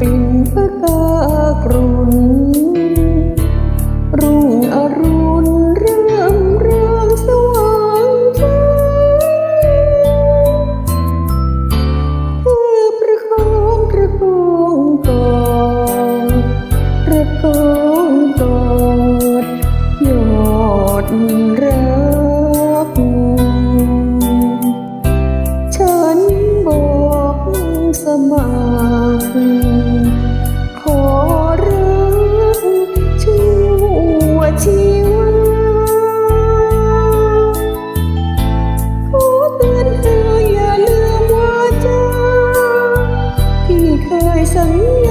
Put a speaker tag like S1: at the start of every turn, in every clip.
S1: ปิ่นพระกากรุนรุ่งอรุณเริ่มเรืองสว่างใจเพื่อประคองประคองกอดประคองกอดยอดเร xứng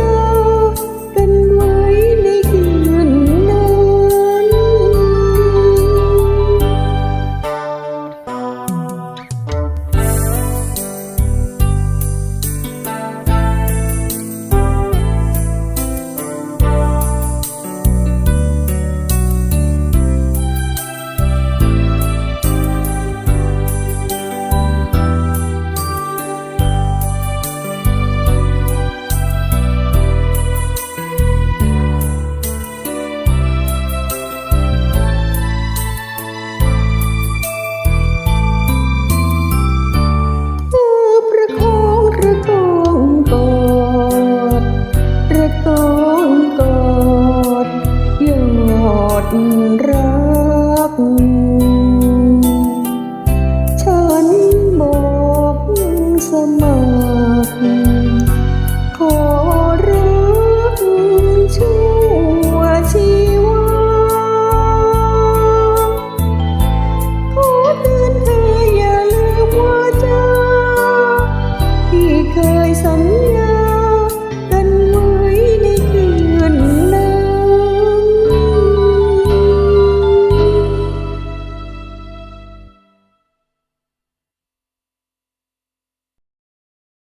S1: ต้องกอดยอดรัก ฉันบอกเสมอ